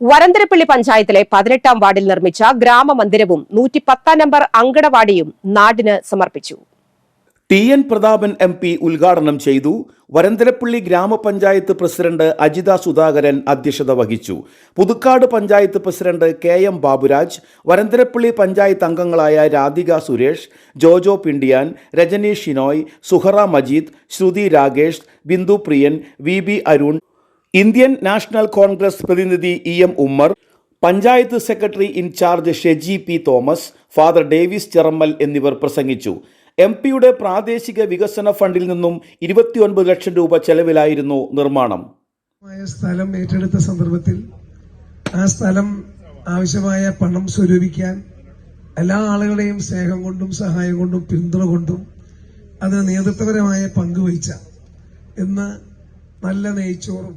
വരന്തരപ്പള്ളി പഞ്ചായത്തിലെ പതിനെട്ടാം വാർഡിൽ നിർമ്മിച്ച ഗ്രാമമന്ദിരവും നൂറ്റി പത്താം നമ്പർ അങ്കണവാടിയും നാടിന് സമർപ്പിച്ചു. T N Prathapan M P ഉദ്ഘാടനം ചെയ്തു വരന്തരപ്പള്ളി ഗ്രാമപഞ്ചായത്ത് പ്രസിഡന്റ് അജിത സുധാകരൻ അധ്യക്ഷത വഹിച്ചു. Puthukkad panchayat president K M Baburaj Varantharappilly panchayat അംഗങ്ങളായ Radhika Suresh Jojo Pindiyan Rajaneesh Shinoy Suhara Majeed Sruthi Ragesh Bindu Priyan V B Arun Indian National Congress പ്രതിനിധി E M Ummer panchayat secretary in charge Sheji P Thomas father Davis Cheramal എന്നിവർ പ്രസംഗിച്ചു. M പിയുടെ പ്രാദേശിക വികസന ഫണ്ടിൽ നിന്നും ഇരുപത്തിയൊൻപത് ലക്ഷം രൂപ ചെലവിലായിരുന്നു നിർമ്മാണം. സ്ഥലം ഏറ്റെടുത്ത സന്ദർഭത്തിൽ ആ സ്ഥലം ആവശ്യമായ പണം സ്വരൂപിക്കാൻ എല്ലാ ആളുകളെയും സ്നേഹം കൊണ്ടും സഹായം കൊണ്ടും പിന്തുണ കൊണ്ടും അതിന് നേതൃത്വപരമായ പങ്ക് വഹിച്ച ഇന്ന് നല്ല നെയ്ച്ചോറും